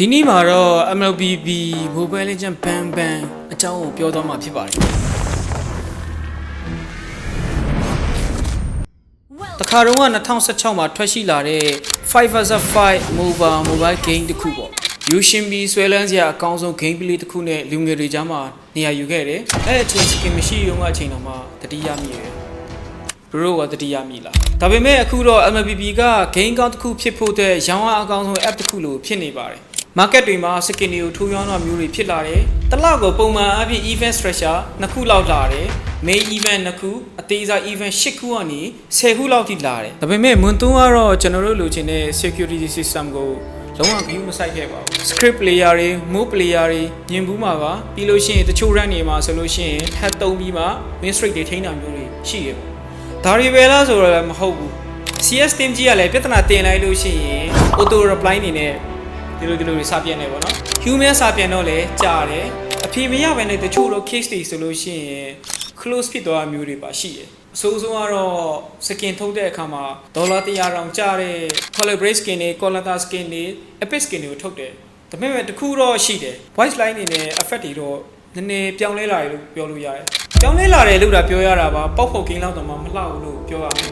ဒီနေ့မှာတော့ MLBB Mobile Legend Ban Ban အကြောင်းကိုပြောသွားမှာဖြစ်ပါတယ်တခါတော့က2016မှာထွက်ရှိလာတဲ့5 vs 5 mobile mobile game တစ်ခုပေါ့ယူရှင်ဘီဆွဲလန်းစရာအကောင်းဆုံး game play တစ်ခုနဲ့လူငယ်တွေကြားမှာနေရာယူခဲ့တယ်အဲ့အချိန်စကင်မရှိရုံကအချိန်တော့မှတတိယမိတယ်ဘရိုကတတိယမိလားဒါပေမဲ့အခုတော့ MLBB က game ကောင်းတစ်ခုဖြစ်ဖို့တဲ့ရောင်းအားအကောင်းဆုံး app တစ်ခုလို့ဖြစ်နေပါတယ် market တွေမှာ skin တွေကိုထိုးရောင်းတာမျိုးတွေဖြစ်လာတယ်။တစ်လောက်ကိုပုံမှန်အဖြစ် event structure နှစ်ခုလောက်လာတယ်။ main event နှစ်ခုအသေးစား event ၈ခုကနေ10ခုလောက်ထိလာတယ်။ဒါပေမဲ့မွန်သွန်းကတော့ကျွန်တော်တို့လိုချင်တဲ့ security system ကိုလုံးဝ view မဆိုင်ခဲ့ပါဘူး။ script player တွေ move player တွေညင်ဘူးမှာပါပြီးလို့ရှိရင်တချို့ run တွေမှာဆိုလို့ရှိရင် head တုံးပြီးမှ win streak တွေထိန်းတာမျိုးတွေရှိတယ်ပေါ့။ဒါတွေပဲလားဆိုတော့လည်းမဟုတ်ဘူး။ CS team ကြီးကလည်းပြဿနာတင်လိုက်လို့ရှိရင် auto reply အနေနဲ့ ဒီလိုဒီလိုတွေစပြန်နေပေါ့နော် human စပြန်တော့လဲကြားတယ်အဖြေမရဘဲနဲ့တချို့တော့ case တွေဆိုလို့ရှိရင် close ဖြစ်သွားတာမျိုးတွေပါရှိတယ်အဆိုးဆုံးကတော့ skin ထုတ်တဲ့အခါမှာဒေါ်လာ100တောင်ကျတဲ့ collaborate skin တွေ collector skin တွေ epic skin တွေကိုထုတ်တယ်ဒါပေမဲ့တခုတော့ရှိတယ် voice line တွေနဲ့ effect တွေတော့နည်းနည်းပြောင်းလဲလာတယ်လို့ပြောလို့ရတယ်ပြောင်းလဲလာတယ်လို့ဒါပြောရတာပါပေါက်ဖို့ game လောက်တော့မှမလှဘူးလို့ပြောရမယ်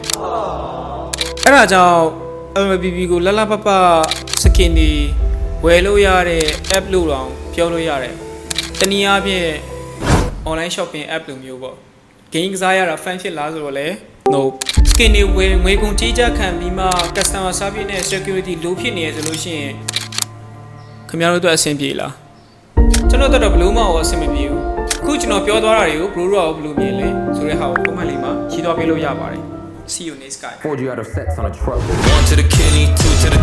အဲ့ဒါကြောင့် MLBB ကိုလလပပ skin တွေ ဝယ်လို့ရတဲ့ app လို့တောင်ပြောလို့ရတယ်။တနည်းအားဖြင့် online shopping app လိုမျိုးပေါ့။ game ကစားရတာ fan ဖြစ်လားဆိုတော့လေ no skin တွေဝယ်ငွေကုန်ကြေးကြခံပြီးမှ customer service နဲ့ security လိုဖြစ်နေရဆိုလို့ရှိရင်ခင်ဗျားတို့အတွက်အဆင်ပြေလား။ကျွန်တော်တို့တော့ဘယ်လို့မှအဆင်မပြေဘူး။အခုကျွန်တော်ပြောသွားတာတွေကိုဘလို့တော့ဘယ်လိုမြင်လဲဆိုတဲ့ဟာကိုပုံမှန်လေးမှာရှင်းသွားပေးလို့ရပါတယ်။ See you next guy. Poured you out of sets on a truck. One to the kidney, two to the